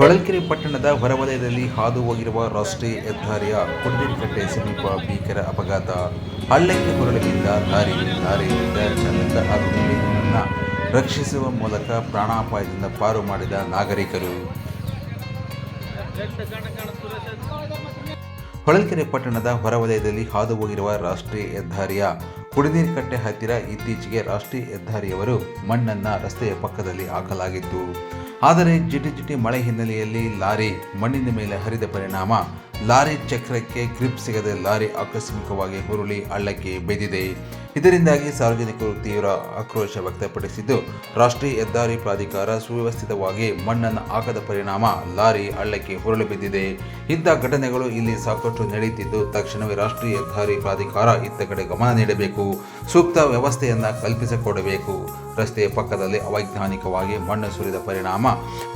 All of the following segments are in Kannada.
ಹೊಳಲ್ಕೆರೆ ಪಟ್ಟಣದ ಹೊರವಲಯದಲ್ಲಿ ಹಾದು ಹೋಗಿರುವ ರಾಷ್ಟ್ರೀಯ ಹೆದ್ದಾರಿಯ ಕುಡಿದಿನಕಟ್ಟೆ ಸಮೀಪ ಭೀಕರ ಅಪಘಾತ. ಹಳ್ಳಕ್ಕೆ ಹೊರಳಿದ್ದ ದಾರಿ ಲಾರಿ ಲಾರಿಯಿಂದ ಚಂದ ಹಾಗೂ ರಕ್ಷಿಸುವ ಮೂಲಕ ಪ್ರಾಣಾಪಾಯದಿಂದ ಪಾರು ಮಾಡಿದ ನಾಗರಿಕರು. ಹೊಳಲ್ಕೆರೆ ಪಟ್ಟಣದ ಹೊರವಲಯದಲ್ಲಿ ಹಾದು ಹೋಗಿರುವ ರಾಷ್ಟ್ರೀಯ ಹೆದ್ದಾರಿಯ ಕುಡಿನೀರು ಕಟ್ಟೆ ಹತ್ತಿರ ಇತ್ತೀಚೆಗೆ ರಾಷ್ಟ್ರೀಯ ಹೆದ್ದಾರಿಯವರು ಮಣ್ಣನ್ನು ರಸ್ತೆಯ ಪಕ್ಕದಲ್ಲಿ ಹಾಕಲಾಗಿತ್ತು. ಆದರೆ ಜಿಟಿ ಜಿಟಿ ಮಳೆ ಹಿನ್ನೆಲೆಯಲ್ಲಿ ಲಾರಿ ಮಣ್ಣಿನ ಮೇಲೆ ಹರಿದ ಪರಿಣಾಮ ಲಾರಿ ಚಕ್ರಕ್ಕೆ ಗ್ರಿಪ್ ಸಿಗದೆ ಲಾರಿ ಆಕಸ್ಮಿಕವಾಗಿ ಹುರುಳಿ ಹಳ್ಳಕ್ಕೆ ಬಿದ್ದಿದೆ. ಇದರಿಂದಾಗಿ ಸಾರ್ವಜನಿಕರು ತೀವ್ರ ಆಕ್ರೋಶ ವ್ಯಕ್ತಪಡಿಸಿದ್ದು, ರಾಷ್ಟ್ರೀಯ ಹೆದ್ದಾರಿ ಪ್ರಾಧಿಕಾರ ಸುವ್ಯವಸ್ಥಿತವಾಗಿ ಮಣ್ಣನ್ನು ಹಾಕದ ಪರಿಣಾಮ ಲಾರಿ ಹಳ್ಳಕ್ಕೆ ಹುರುಳಿ ಬಿದ್ದಿದೆ. ಇಂಥ ಘಟನೆಗಳು ಇಲ್ಲಿ ಸಾಕಷ್ಟು ನಡೆಯುತ್ತಿದ್ದು, ತಕ್ಷಣವೇ ರಾಷ್ಟ್ರೀಯ ಹೆದ್ದಾರಿ ಪ್ರಾಧಿಕಾರ ಇತ್ತ ಕಡೆ ಗಮನ ನೀಡಬೇಕು. ಸೂಕ್ತ ವ್ಯವಸ್ಥೆಯನ್ನು ಕಲ್ಪಿಸಿಕೊಡಬೇಕು. ರಸ್ತೆಯ ಪಕ್ಕದಲ್ಲಿ ಅವೈಜ್ಞಾನಿಕವಾಗಿ ಮಣ್ಣು ಸುರಿದ ಪರಿಣಾಮ,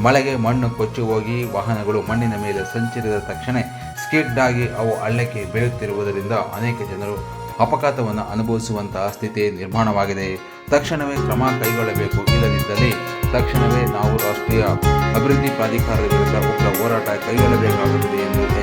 ಮಳೆಗೆ ಮಣ್ಣು ಕೊಚ್ಚಿ ಹೋಗಿ ವಾಹನಗಳು ಮಣ್ಣಿನ ಮೇಲೆ ಸಂಚರಿಸಿದ ತಕ್ಷಣ ಸ್ಕಿಡ್ ಆಗಿ ಅವು ಹಳ್ಳಕ್ಕೆ ಬೀಳುತ್ತಿರುವುದರಿಂದ ಅನೇಕ ಜನರು ಅಪಘಾತವನ್ನು ಅನುಭವಿಸುವಂತಹ ಸ್ಥಿತಿ ನಿರ್ಮಾಣವಾಗಿದೆ. ತಕ್ಷಣವೇ ಕ್ರಮ ಕೈಗೊಳ್ಳಬೇಕು. ಇಲ್ಲದಿದ್ದಲ್ಲಿ ತಕ್ಷಣವೇ ನಾವು ರಾಷ್ಟ್ರೀಯ ಅಭಿವೃದ್ಧಿ ಪ್ರಾಧಿಕಾರದ ವಿರುದ್ಧ ಉಗ್ರ ಹೋರಾಟ ಕೈಗೊಳ್ಳಬೇಕು